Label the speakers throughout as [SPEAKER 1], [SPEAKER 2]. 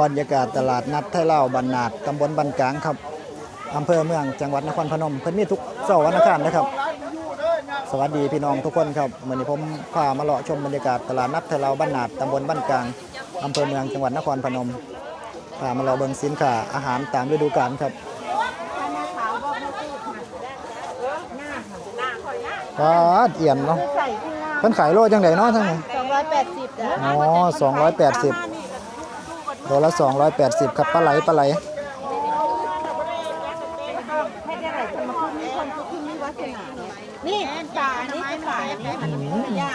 [SPEAKER 1] บรรยากาศตลาดนัดไทยลาวบันนาดตำบลบันกลางครับอำเภอเมืองจังหวัดนครพนมเพิ่นมีทุกเสาร์วันอังคารนะครับ สวัสดีพี่น้องทุกคนครับวันนี้ผมพามาเลาะชมบรรยากาศตลาดนัดไทยลาวบันนาดตำบลบันกลางอำเภอเมืองจังหวัดนครพนมพามาเลาะเบิ่งสินค้าอาหารตามฤดูกาลครับว้าดเอียนเนาะ
[SPEAKER 2] ใส่ที่งาม
[SPEAKER 1] เพิ่นขายโลจังไดเนาะทั้งนี้
[SPEAKER 2] สองร้อยแปดสิบจ้ะ
[SPEAKER 1] อ๋อ280 โลละ 280 ครับปลาไหลปลาไหล
[SPEAKER 2] ให้ได้ไหนจะมาคุ้มนี่คนก็คุ้มนี่วัฒนานี่ปลานี่เป็นปลาย่า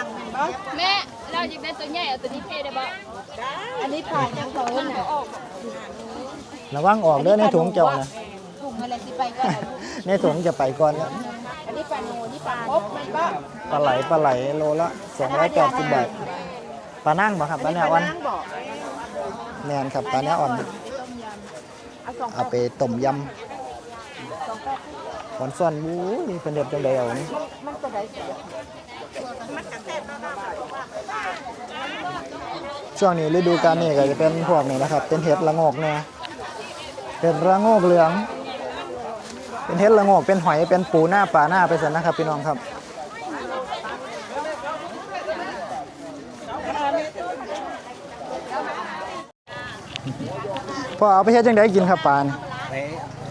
[SPEAKER 2] งเนาะ
[SPEAKER 3] แม่เราอยากได้ตัวใหญ่เอาตัวนี้เทได้บ่
[SPEAKER 2] อันนี้ปลาย่างเขาเนี่ย
[SPEAKER 1] ระวังออกเด้อในถุงเจ้านะ
[SPEAKER 2] ถุงอะไรสิไปก็
[SPEAKER 1] ในถุงจะไปก่อนครับ
[SPEAKER 2] อันนี้ปลาโนนี่ปลาครบมันก็
[SPEAKER 1] ปลาไหลปลาไหลโลละ280บาทปลานั่งบ่ครับปลาเนื้ออ่อน
[SPEAKER 2] ล้างบอก
[SPEAKER 1] แม่นครับปลาเนื้ออ่อน
[SPEAKER 2] เอาสอง
[SPEAKER 1] เอาไปต้มยำหวานส่วนบู๊นี่เป็นเด็ดจังไดเอานี่
[SPEAKER 2] มันจะได้
[SPEAKER 1] ช่วงนี้ฤดูกาลนี่ก็จะเป็นพวกนี้นะครับ เป็นเห็ดละโงกเนี่ยเป็นระโงกเหลือง เป็นเห็ดละโงกเป็นหอยเป็นปูหน้าปลาหน้าไปสันนะครับพี่น้องครับ พอเอาไปเฮ็ดจังไดกินครับปลานี่
[SPEAKER 4] ไป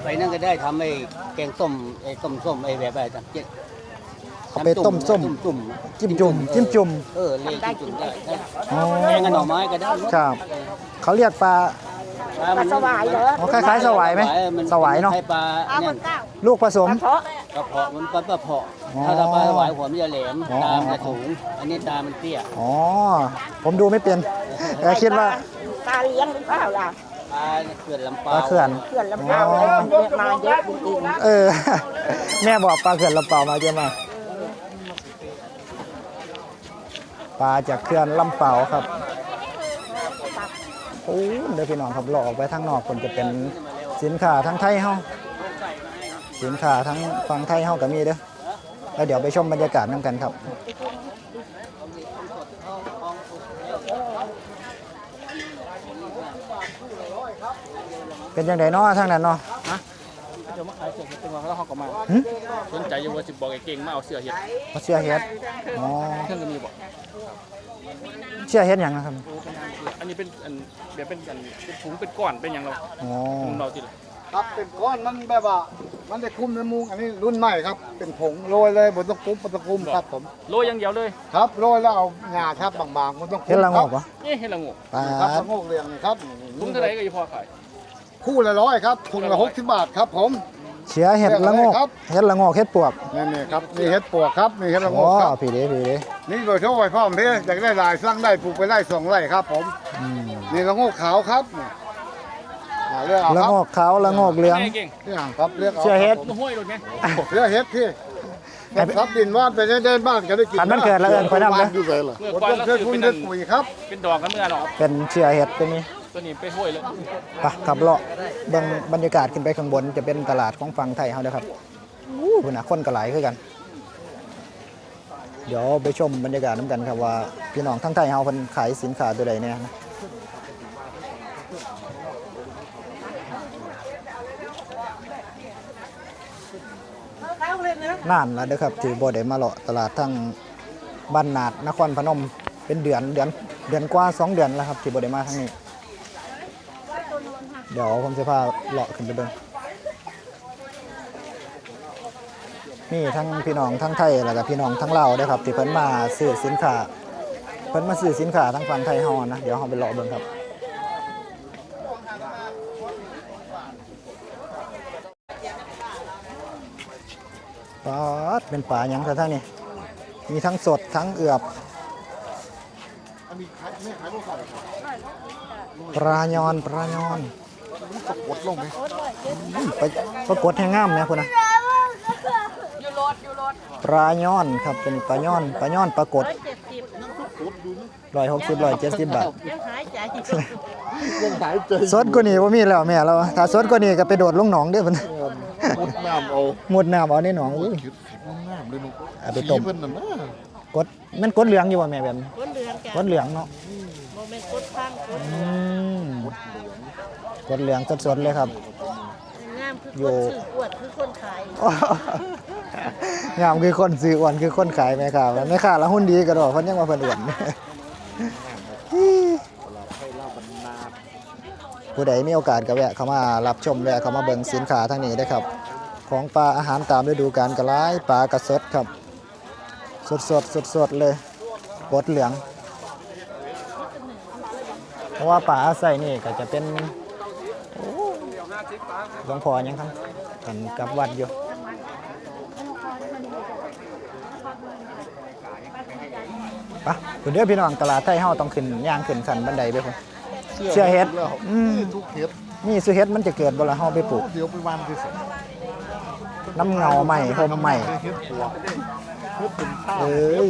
[SPEAKER 4] ไปนั่นก็ได้ทำไอ้แกงส้มไอ้ต้มส้มไอ้แบบอะไรต่างเจ็ด
[SPEAKER 1] เอาไปต้มส้ม
[SPEAKER 4] จุ่ม
[SPEAKER 1] จิ้มจุ่มจิ้มจุ่ม
[SPEAKER 4] เออเลยจิ้มจุ่มได้ได้
[SPEAKER 1] อ๋อ
[SPEAKER 4] แกงกับหน่อไม้ก็ได้
[SPEAKER 1] ครับ เขาเรียกปลา
[SPEAKER 4] ปลามัน
[SPEAKER 2] สวายเหรอ
[SPEAKER 1] อ๋อคล้ายๆสวายไหม
[SPEAKER 4] น
[SPEAKER 1] สวายเนาะ
[SPEAKER 4] คล้ปลา
[SPEAKER 2] เอา
[SPEAKER 4] เนี่
[SPEAKER 2] มายเก้า
[SPEAKER 1] ลูกผสม
[SPEAKER 2] เพราะ
[SPEAKER 4] กระเพาะมันปลาปลาเพาะ
[SPEAKER 1] อ๋อ
[SPEAKER 4] ถ้าปลาสวายหัวมันจะแหลม
[SPEAKER 1] อ๋อ
[SPEAKER 4] ตามันจะสูงอันนี้ตามันเตี้ย
[SPEAKER 1] อ๋อผมดูไม่เป็นแต่คิดว่า
[SPEAKER 2] ปลาเลี้ยงหรือเปล่าล่ะ
[SPEAKER 4] ปลา เขื่อนลำ
[SPEAKER 1] ป
[SPEAKER 4] ปา
[SPEAKER 1] ลาเขื่อน
[SPEAKER 2] เขื่อนลำเปล่าเลยเนี่ยมาเยอะจริง
[SPEAKER 1] เออ แม่บอกปลาเขื่อนลำเปล่ามาเยอะมากปลาจากเขื่อนลำเปล่าครับโอ้เดี๋ยวพี่น้องครับหลอกไปทางนอกคนจะเป็นสินค้าทั้งไทยเฮาสินค้าทั้งฝั่งไทยเฮาก็มีเด้อแล้วเดี๋ยวไปชมบรรยากาศน้ำกันครับ เป็นยังไงเนาะทางนั้นเนาะ
[SPEAKER 5] เดี๋ยวมาขายเสื้อเห็ดจังหวะแล้วเขาก็มา
[SPEAKER 1] หึ
[SPEAKER 5] สนใจอยู่ว่าสิบอกไอ้เก่งมาเอาเสื้อเห็ด
[SPEAKER 1] เอาเชื่อเฮ็ดอ๋อ
[SPEAKER 5] เครื่องก็มีบอก
[SPEAKER 1] เชื่อเฮ็ดหยังนะครับ
[SPEAKER 5] โอ้เป็นทางเสื้ออันนี้เป็นอันเดี๋ยวเป็นอันเป็นถุงเป็นก้อนเป็นอย่างเรา
[SPEAKER 1] อ๋อ
[SPEAKER 5] ถุงเราติด
[SPEAKER 6] ครับเป็นก้อนมันแบบว่ามันได้คุมในมุงอันนี้รุ่นใหม่ครับ เป็นผงโรยเลยบนต้องคุมบนต้องคุมครับผม
[SPEAKER 5] โรยอย่างเดียวเลย
[SPEAKER 6] ครับโรยแล้วเอางาทับบางๆบนต้องคุม
[SPEAKER 1] เฮ็ดละงอก
[SPEAKER 6] ค
[SPEAKER 1] ปะ
[SPEAKER 5] เอ๊ะเห็ดละโงก
[SPEAKER 1] ปลา
[SPEAKER 6] รับครับละโงกเรียงนี่ครับ
[SPEAKER 5] ถุงเท่าไหร่ก็อยู่พอขาย
[SPEAKER 6] คู่ละร้อยครับถุงละหกสิบบาทครับผม
[SPEAKER 1] เชื้อเห็ดละงอก
[SPEAKER 6] ครับ
[SPEAKER 1] เห็ดละงอกเห็ดปวก
[SPEAKER 6] นี่นี่ครับนี่เห็ดปวกครับนี่เห็ดละโง
[SPEAKER 1] อ๋อก
[SPEAKER 6] ครับ
[SPEAKER 1] พี่เด้พี่เด้
[SPEAKER 6] นี่โดยทั่วไปพ่อมเพี่อยากได้ลายสร้างได้ปลูกไปได้สองไร่ครับผม
[SPEAKER 1] อืม
[SPEAKER 6] นี่ละโงกขาวครับนี่อ่าเลือกเอา
[SPEAKER 1] ละ
[SPEAKER 6] ครับ
[SPEAKER 1] งอกขาวละงอกเหลือง
[SPEAKER 5] ไอ้เก่ง
[SPEAKER 6] นี่ครับเลือกเอา
[SPEAKER 1] เชื่อเฮ็ด
[SPEAKER 5] มาห้วยรถไง
[SPEAKER 6] เลือกเฮ็ดที่ครับดินวาดไปได้บ้านก็ได้กิน
[SPEAKER 1] ขันมันเกิดแล้วเอิ้นไปนำเด้อ
[SPEAKER 6] อยู่เลยเหรอ
[SPEAKER 5] เมื่อ
[SPEAKER 6] ผม
[SPEAKER 5] ก่อน
[SPEAKER 6] ต้อง
[SPEAKER 5] เรา
[SPEAKER 6] ช่วย
[SPEAKER 5] ซื้อ
[SPEAKER 6] คุณ
[SPEAKER 5] เป็น
[SPEAKER 6] ช่
[SPEAKER 5] อั
[SPEAKER 6] วย
[SPEAKER 5] น
[SPEAKER 6] ปุ๋ยครับ
[SPEAKER 5] เป็นดอกกันเมื่อหรอก
[SPEAKER 1] เป็นเชื้อเห็ดตัวนี้
[SPEAKER 5] ตัวนี้ไปห้วยเลย
[SPEAKER 1] ไปขับเลาะเบิ่งบรรยากาศขึ้นไปข้างบนจะเป็นตลาดของฝั่งไทยเฮาเด้อครับอู้พุ่นน่ะคนก็หลายคือกัน เดี๋ยวไปชมบรรยากาศนํกันครับว่าพี่น้องทั้งไทยเฮาเพิ่นขายสินค้าตัวใดแน่นะนานแล้วเด้อครับที่บ่ได้มาเลาะตลาดทั้งบ้านนาดนครพนมเป็นเดือนเดือนเดือนกว่าสองเดือนแล้วครับที่บ่ได้มาทางนี้ เดี๋ยวผมจะพาเลาะขึ้นไปเบิ่งนี่ทั้งพี่น้องทั้งไทยแล้วก็พี่น้องทั้งลาวด้ครับที่เพิ่นมาซื้อสินค้าเพิ่นมาซื้อสินค้าทั้งฝั่งไทยเฮานะเดี๋ยวเฮาไปเลาะเบิ่งครับปลาดเป็นปลาหยังซะท่านนี่มีทั้งสดทั้งเอือบปลายอนปลายอน กดลงไหมไปปรากฏแห้งงามเนี่ยคุณนะปลายอนครับเป็นปลายอนปลายอนปรากฏร้อยหกสิบร้อยเจ็ดสิบบาท
[SPEAKER 2] ยังหายใจ
[SPEAKER 1] สดกว่านี้ว่ามีแล้วแม่เราถ้าสดกว่านี้ก็ไปโดดลงหนองเด้อเพิ่น
[SPEAKER 6] มุดน้ำเอา
[SPEAKER 1] หมดน้ำเอาในหนองอุ้ย
[SPEAKER 6] คิดน้ำเลยนุ๊ก
[SPEAKER 1] เอาไปต้ม
[SPEAKER 6] เพิ่นน่ะนะ
[SPEAKER 1] กดมันกดเหลืองอยู่ว่าแม่แบบนี้
[SPEAKER 2] ก้นเรืองแก
[SPEAKER 1] กดเหลืองเนาะ
[SPEAKER 2] โมเมนต์ก้นข้างก้น
[SPEAKER 1] อืม
[SPEAKER 6] ก
[SPEAKER 1] กดเหลืองสดๆเลยครับ
[SPEAKER 2] งามคือ
[SPEAKER 1] โย่
[SPEAKER 2] คนซื้ออวดคือคนขาย
[SPEAKER 1] งามคือคนซื้ออ้วนคือคนขายแม่ค้าแม่ค้าละหุ้นดีกระดอกเพิ่นยังมาเพิ่นอ้วนผู้ใดมีโอกาสก็แวะเข้ามารับชมแวะเข้ามาเบิ่งสินค้าทางนี้ได้อครับ ของปลาอาหารตามฤดูกาลก็หลายปลากระสดครับ สดสดสดสดๆเลยบดเหลือง เพราะว่าปลาอาศัยนี่ก็จะเป็นโอ้ หลวงพ่อยังครับกันกลับวัดอยู่ปะคุณเด้อพี่น้องตลาดไทยเฮาต้องขึ้นย่างขึ้นขันบันไดไปพุ่นเชื่อเฮ็ดอืม
[SPEAKER 6] นี่ทุกเฮ็ด
[SPEAKER 1] นี่สุเฮ็ดมันจะเกิดบ่ล่ะเฮาไปปลูก
[SPEAKER 6] เดี๋ยวไปวันที่สุด
[SPEAKER 1] น้ำเงาใหม่ห่มใหม่
[SPEAKER 6] เฮ็ดปวกเฮ็ดเป็นข้าว
[SPEAKER 1] เอ้ย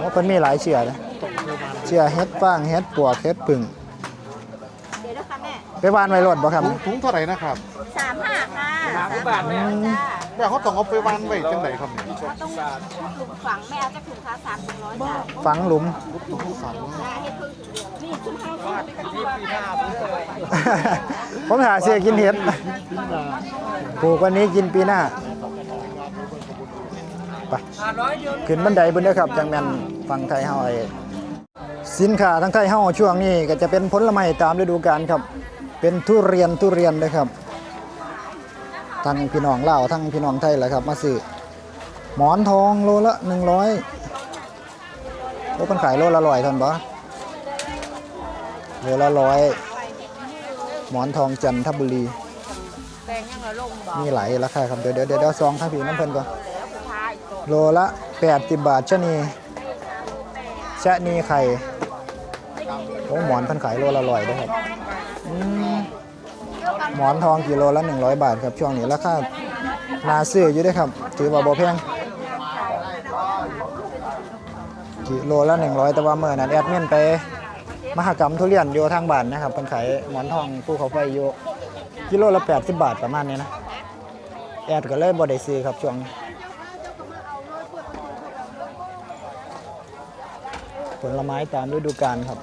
[SPEAKER 1] ว่าเพิ่นมีหลายเชื้อนะเชื้อเฮ็ดฟางเฮ็ดปวกเฮ็ดผึ่ง
[SPEAKER 2] เดี๋ยวนะคะแม่
[SPEAKER 1] ไปวานไว้รถบ่ครับ
[SPEAKER 6] ถุงถุงเท่าไหร่นะครับ
[SPEAKER 2] สามห้าค่ะสามบาทแม่จ้า
[SPEAKER 6] แม่เขาต้องเอาไปวันไว้จังไดครับเนี่ย
[SPEAKER 2] เขาต้องหลุมฝังแม่เอาจะถุงค้าสามถึงร้อยจ้า
[SPEAKER 1] ฝังหลุม
[SPEAKER 6] ถุงสั่ง
[SPEAKER 2] จ้าให้เพิ่งถึงเดียวนี่ถุงข้าวที่เป็นที่ห้า
[SPEAKER 1] ผมหาเสื้อกินเห็ดปลูกวันนี้กินปีหน้าไปขึ้นบันไดบนเด้อครับจังแม่นฟังไทยเฮาไอ้สินค้าทั้งไทยเฮาช่วงนี้ก็จะเป็นผลไม้ตามฤดูกาลครับ เป็นทุเรียนทุเรียนเลยครับทั้งพี่น้องลาวทั้งพี่น้องไทยแหละครับ มาซื้อหมอนทองโลละ100โอ้เพิ่นขายโลละ100ท่านบ่โลละ100หมอนทองจันทบุรี มีหลายราคาครับ เดี๋ยวเดี๋ยวเดี๋ยวซองทั้งผีน้ำเพลินก่อน
[SPEAKER 2] แล้วผู้ชายตัว
[SPEAKER 1] โลละ80บาทชะนีชะนีไข่โอ้หมอนเพิ่นขายโลละร้อยด้วยครับ หมอนทองกิโลละ 100 บาทครับช่วงนี้ราคานาซื้ออยู่ด้วยครับ ถือว่าบ่แพงกิโลละ 100 แต่ว่าเมื่อนั้นแอดมินไปมหกรรมทุเรียนอยู่ทางบ้านนะครับเพิ่นขายหมอนทองภูเขาไฟอยู่กิโลละ 80 บาทประมาณนี้นะแอดก็เลยบ่ได้ซื้อครับช่วงนี้ผลไม้ตามฤดูกาลครับ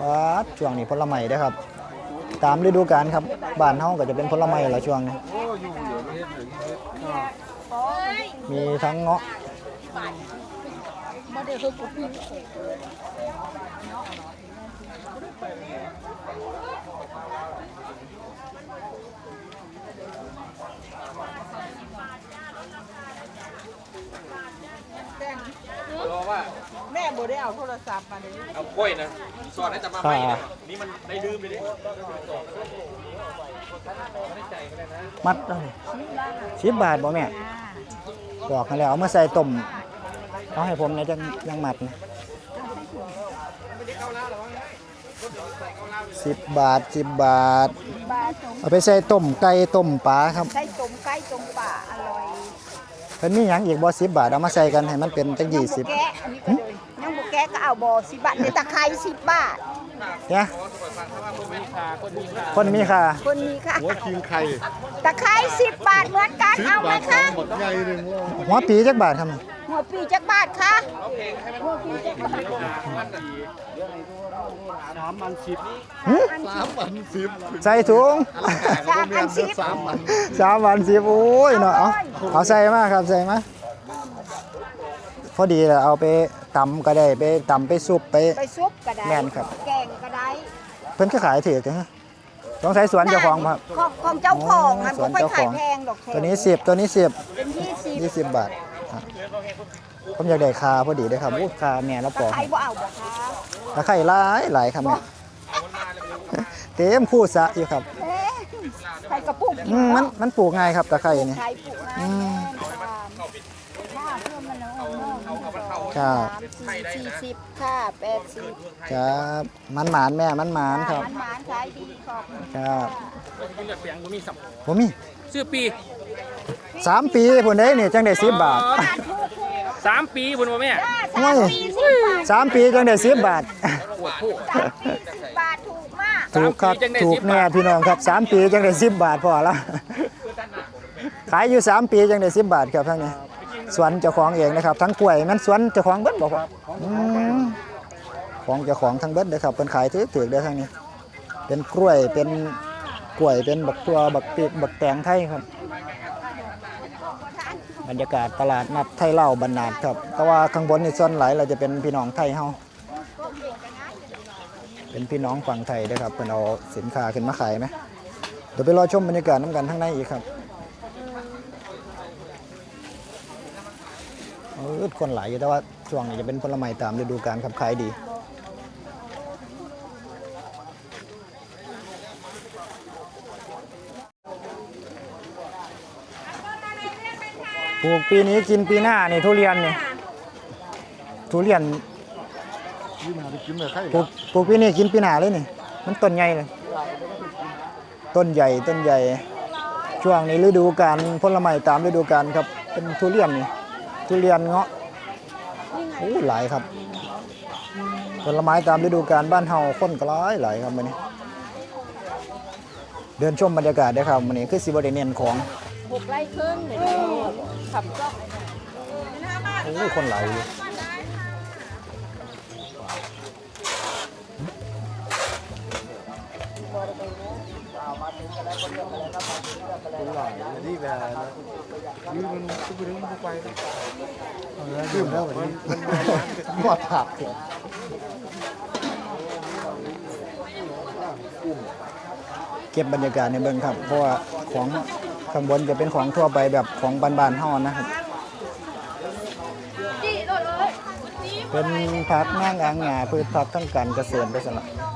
[SPEAKER 1] ครับช่วงนี้ผลไม้เด้อครับ ตามฤดูกาลครับบ้านเฮาก็จะเป็นผลไม้ละช่วงนี้มีทั้งเงาะ
[SPEAKER 2] บ่ได้คือผู้พี่
[SPEAKER 5] รอว่า
[SPEAKER 2] แม่ บ่ได้เอาโทรศัพท์มาเลย
[SPEAKER 5] เอากล้วยนะสอนให้จะมาใหม่นะนี่มันได้ลืมไปดิ
[SPEAKER 1] มัดเท่าไหร่สิบบาทบ่แม่บอกให้แล้วเอามาใส่ต้มเอาให้ผมในจังยังมัดนะสิบบาทสิบบาท
[SPEAKER 2] บาสม
[SPEAKER 1] เอาไปใส่ต้มไก่ต้มปลาครับ
[SPEAKER 2] ใส่ต้มไก่ต้มป่าอร่อย
[SPEAKER 1] เพิ่นมีหยังอีกบ่สิบบาทเอามาใส่กันให้มันเป็นจังยี่สิบ
[SPEAKER 2] แกะอันนี้ก็เลยยังบ่แกก็เอาบ่สิบบาทเดี๋ยวตะไคร้สิบบาท
[SPEAKER 1] เนี่ยคนมีค่า
[SPEAKER 2] คนนี้ค่ะ
[SPEAKER 6] หัวคิงไข่
[SPEAKER 2] ตะไคร้สิบบาทเหมือนกันเอาไหมคะ
[SPEAKER 6] หมดใหญ่หนึงว่า
[SPEAKER 1] หัวปีจักบาทครับ
[SPEAKER 2] หัวปีจักบาทคะหัวปีจักบาท
[SPEAKER 6] สามพันสิบ
[SPEAKER 1] ใส่ถุง
[SPEAKER 2] สามพันสิบ
[SPEAKER 6] สามพัน
[SPEAKER 1] สามวันสิบโอ้ยเนาะเอาเอาใส่มาครับใส่มาพอดีแล้วเอาไป ตำก็ได้ไปตำไปซุปไป
[SPEAKER 2] ไปซุปก็ได้
[SPEAKER 1] แม่นครับ
[SPEAKER 2] แกงก็ได้
[SPEAKER 1] เพิ่นก็ขายถือกันฮะต้องใช้สวนเจ้าของครับ
[SPEAKER 2] ของของเจ้าของมัน
[SPEAKER 1] อ๋อ
[SPEAKER 2] บ่ค่อย
[SPEAKER 1] สวนเจ้า
[SPEAKER 2] ขา
[SPEAKER 1] ข
[SPEAKER 2] ย
[SPEAKER 1] อง
[SPEAKER 2] แพงดอกแถ
[SPEAKER 1] ตัวนี้สิบตัวนี้สิบ
[SPEAKER 2] เป็นยี่สิบ
[SPEAKER 1] ยี่สิบบาทครับผมอยากได้คาพอดีเลยครับอู้คาแม่แล้วป
[SPEAKER 2] ตะ
[SPEAKER 1] อก
[SPEAKER 2] ไคร้บ่เอาบ่คะ
[SPEAKER 1] ตะไคร้หลายหลายครับแม่เต็มคู่สระอยู่ครับ
[SPEAKER 2] เอ๊ะใครกระปุก
[SPEAKER 1] อืมมันมันปลูกง่ายครับตะไคร้นี่
[SPEAKER 2] ใครปลูก
[SPEAKER 1] อื
[SPEAKER 2] นะ
[SPEAKER 1] ม
[SPEAKER 2] ค่าเพิ่มมันแล้วเอาเนาะ
[SPEAKER 1] ครับ
[SPEAKER 2] สามสี่สี่สิบค่ะแปดสิบ
[SPEAKER 1] ครับมันหมานแม่มันหมานครับ
[SPEAKER 2] มันหมานขายดีขอบคุณ
[SPEAKER 1] ครับ
[SPEAKER 5] กินแบบเสียงผมมีสับ
[SPEAKER 1] ผมมี
[SPEAKER 5] ชื่อปี
[SPEAKER 1] สามปีพุ่นเด้นี่จังได้สิบบาท
[SPEAKER 5] สามปีบนว่าแม่
[SPEAKER 1] โอ้ยสามปีจังได้สิบบาท
[SPEAKER 2] บาทถูกมาก
[SPEAKER 1] ถูกครับถูกแน่พี่น้องครับสามปีจังได้สิบบาทพอละขายอยู่สามปีจังได้สิบบาทครับทั้งนี้ สวนเจ้าของเองนะครับ ทั้งกล้วยมันสวนเจ้าของเบิดบอกว่าของเจ้าของทั้งเบิดเลยครับเป็นขายถือถือเด้อทางนี้ เป็นกล้วยเป็นกล้วยเป็นบักตัวบักปีกบักแตงไทยครับ บรรยากาศตลาดนัดไทยเล่าบรรนาดครับ แต่ว่าข้างบนนี่ส่วนหลายเราจะเป็นพี่น้องไทยเฮาเป็นพี่น้องฝั่งไทยเด้อครับเพิ่นเอาสินค้าขึ้นมาขายไหมเดี๋ยวไปรอชมบรรยากาศน้ำกันข้างในอีกครับ ออคนหลายอยู่แต่ว่าช่วงนี้จะเป็นผลไม้ตามฤดูกาลครับขายดีปลูกปีนี้กินปีหน้านี่ทุเรียนนี่ทุเรียน
[SPEAKER 6] ปลู
[SPEAKER 1] กปลูกปีนี้กินปีหน้าเลยนี่ มันต้นใหญ่เลย ต้นใหญ่ต้นใหญ่ ช่วงนี้ฤดูกาลผลไม้ตามฤดูกาลครับ เป็นทุเรียนนี่ ทุเรียนเงาะโอ้หลายครับ ผลไม้ตามฤดูกาลบ้านเฮาคนก็หลายหลายครับมื้อนี้ เดินชมบรรยากาศได้อครับมื้อนี้คือสิบ่ได้เน้นของ
[SPEAKER 3] หกไร่ครึ่งเดี๋ยวขับก็
[SPEAKER 1] โอ้ยคนหลายอยู่
[SPEAKER 6] นี่แบบยืมมันทุกเรื่องทุกไปยืมแล้ววันนี้หมดถัก
[SPEAKER 1] เก็บบรรยากาศในเบิ่งครับ เพราะว่าของข้างบนจะเป็นของทั่วไปแบบของบ้านๆเฮานะครับ
[SPEAKER 3] จี้โดดเลย
[SPEAKER 1] เป็นพักนั่งอ่างหงาพืชผักทั้งการเกษตรไปสละ
[SPEAKER 3] นี่แ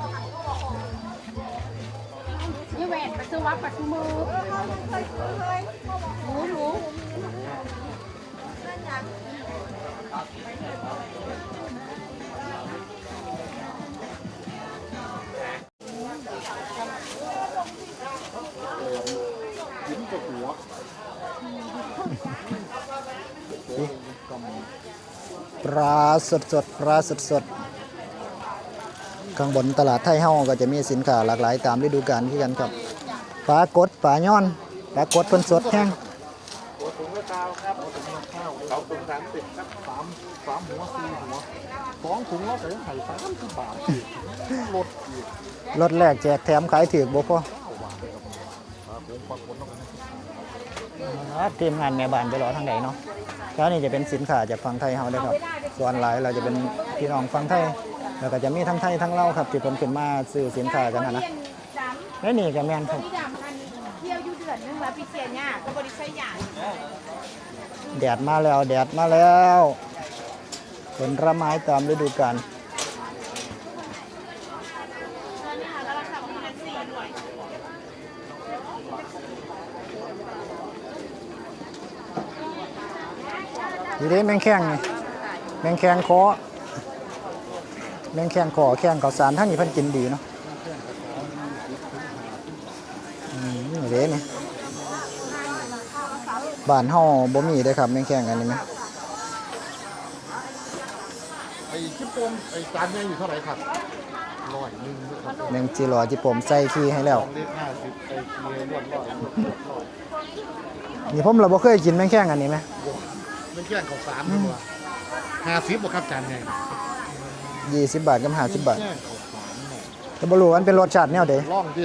[SPEAKER 3] วนปัสสาวะปัสสมือหนูหนู
[SPEAKER 1] ปลาสดสดปลาสดสดข้างบนตลาดไทยเฮ้าก็จะมีสินค้าหลากหลายตามฤดูกาลที่กันครับ ปลากดปลาย้อนปลากดเพิ่นสดแห้ง
[SPEAKER 6] สามสามหัวสี่หัวสองถุงล้วแต่ไข่สามสิบบาทลดอีก
[SPEAKER 1] รถแรกแจกแถมขายถือบ่พอทีมงานแม่บ้านไปรอทางไหนเนาะแล้วนี่จะเป็นสินค้าจากฝั่งไทยเฮาเด้อครับ ส่วนหลายเราจะเป็นพี่น้องฝั่งไทย แล้วก็จะมีทั้งไทยทั้งเลาครับที่เพิ่นขึ้นมาซื้อสินค้ากันนะนะและนี่ก็แม่นครับ
[SPEAKER 2] นนึงว่าพี่เสียเนี่ยก็บริษัทอย่าง
[SPEAKER 1] แดดมาแล้ว แดดมาแล้วผลไม้ตามฤดูกาลอยู่ด้แมงแข้งนี่แมงแข้งคอแมงแข้งคอแข้งข้าวสารทั้งนี้เพันกินดีเนาะอืมนี่เด้นี่ บ้านเฮาบ่มีเด้อครับแม่งแข่งกันนี่ไหม
[SPEAKER 6] ไอ้ชิปโปมไอ้จานเนี่ยอยู่เท่าไหร่ครับร้อยหนึ่งครับ
[SPEAKER 1] แม่งจีรอที่ผมใส่ขี้ให้แล้ว
[SPEAKER 6] สองเลขห้าสิบไอ้เกียร์รวดร้อย
[SPEAKER 1] นี่ผมเราบ่เคยกินแม่งแข่งอันนี้ไหม
[SPEAKER 6] ไม่แกล้งเขาสามดีกว่าห้าสิบบ่ครับจานไง
[SPEAKER 1] 20บาทกับ50บาท
[SPEAKER 6] แกล้งเขาสามหน่อย
[SPEAKER 1] แต่บ่รู้ว่ามันเป็นรสชาติแนวใด
[SPEAKER 6] ล่องดิ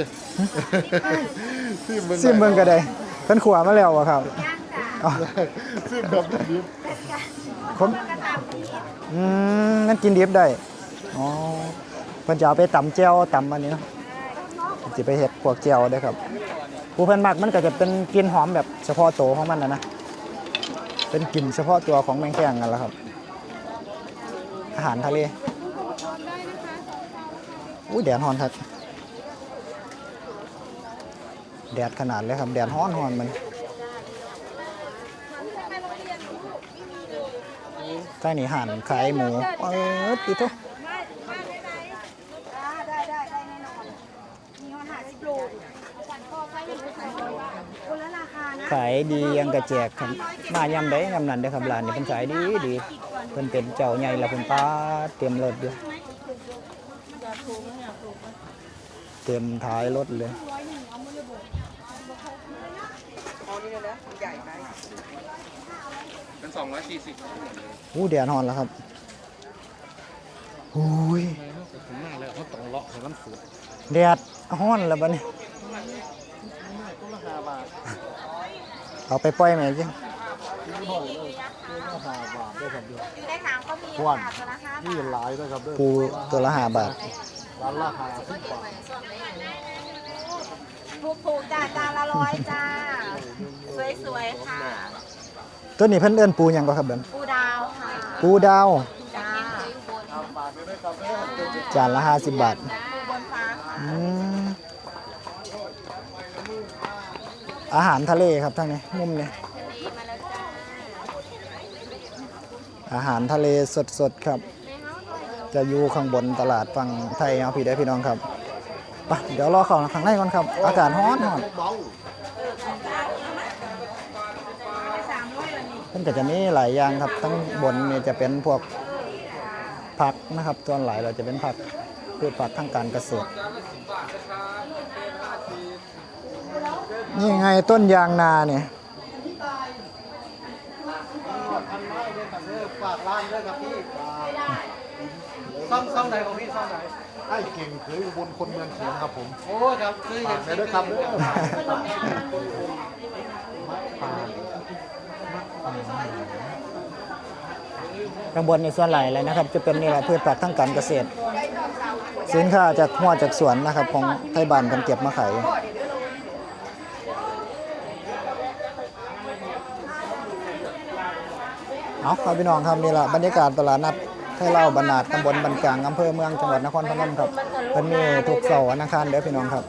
[SPEAKER 6] ซิมเบิ่ง
[SPEAKER 1] ซิมเบิ่งก็ได้เพิ่นขัวมาแล้วอะครับอ๋อ
[SPEAKER 6] ซิมแบบนี้
[SPEAKER 1] ผมอืมมันกินดิบได้ อ๋อเพิ่นจะเอาไปตำแจ่วตำอันนี้เนาะสิไปเฮ็ดพวกแจ่วเด้ครับ ผู้เพิ่นมักมันก็จะเป็นกลิ่นหอมแบบเฉพาะตัวของมันนะนะ เป็นกลิ่นเฉพาะตัวของแมงแคงกันแหล้วครับ อาหารทะเลอุ้ยแดดฮอนครับ แดดขนาดเลยครับ แดดฮ้อนฮ้อนมัน ใต้นี่ห่านขายหมูเออติโต
[SPEAKER 2] ได้ได้ได้แน่นอนมีห้องหาสิบโลขวัญพ่อใช้เป็นคนละราคานะ
[SPEAKER 1] ขายดียังกระแจกครับมายำได้ยำนั้นเด้อครับร้านนี้เพิ่นขายดีดีเพิ่นเป็นเจ้าใหญ่แล้วเพิ่นป้าเตรียมรถอยู่เต็มท้ายรถเลย
[SPEAKER 5] เป็นสองร้อยสี่สิบ
[SPEAKER 1] อู้แดดฮอนแล้วครับอุ้ย
[SPEAKER 6] ถึงหน้าแล้วเขาต้องเลาะให้มันสุด
[SPEAKER 1] แดดฮ้อนแล้วบัดนี้
[SPEAKER 6] ต้นละห้าบาท
[SPEAKER 1] เอาไปปล่อยไหมจิ
[SPEAKER 6] ต้นละห้าบาทด้วยครับเด้อ
[SPEAKER 2] อยู่ในถังก็มี
[SPEAKER 6] อ้วน
[SPEAKER 2] ค่ะตัวละห้า
[SPEAKER 6] นี่หลายด้วยครับเด้อ
[SPEAKER 1] ปูตัวละห้าบาท
[SPEAKER 6] ร้านละห้าสิบบาท
[SPEAKER 2] ถูกถูกๆจ้าจานละร้อยจ้า สวยๆค่ะ
[SPEAKER 1] ตัวนี้เพิ่นเอิ้นปูหยังก็ครับเบิ่น
[SPEAKER 2] ปูดาวค่ะ
[SPEAKER 1] ปูดาว
[SPEAKER 2] จ้า
[SPEAKER 1] จานละ50บาท
[SPEAKER 2] ปูบนฟ้าค่ะ
[SPEAKER 1] อืมอาหารทะเลครับทั้งนี้มุมนี้อาหารทะเลสดๆครับ จะอยู่ข้างบนตลาดฝั่งไทยเอาพี่ได้อพี่น้องครับ ไปเดี๋ยวรอเข้าข้างในก่อนครับ อากาศร้อนร้อนเพิ่นก็จะมีหลายอย่างครับทั้งบนนี่จะเป็นพวกผักนะครับส่วนหลายเราจะเป็นผักพืชผักทางการเกษตรนี่ไงต้นยางนาเนี่ย
[SPEAKER 6] ฝากร้านด้วยครับพี่
[SPEAKER 5] ซ่อมซ่อมไหนของพี่ซ่อมไหน
[SPEAKER 6] ไอ้เก่งเคยอุบนคนเมืองเขียงครับผม
[SPEAKER 5] โอ้ครับคือ
[SPEAKER 6] ฝา
[SPEAKER 5] เห็
[SPEAKER 6] ก
[SPEAKER 5] น
[SPEAKER 6] ไปด้วยครับเด้อ
[SPEAKER 1] ข้างบนในส่วนไหลเลยนะครับ จะเป็นนี่แหละพืชผักทางการเกษตร สินค้าจากหัวจากสวนนะครับ ของไทยบ้านกันเก็บมาขายเอาครับพี่น้องครับนี่แหละบรรยากาศตลาดนัด ไทยเล่าบรรนาดตำบลบันกลางอำเภอเมืองจังหวัดนครพนมครับเป็นมีทุกเสาร์วันอังคารเด้อพี่น้องครับ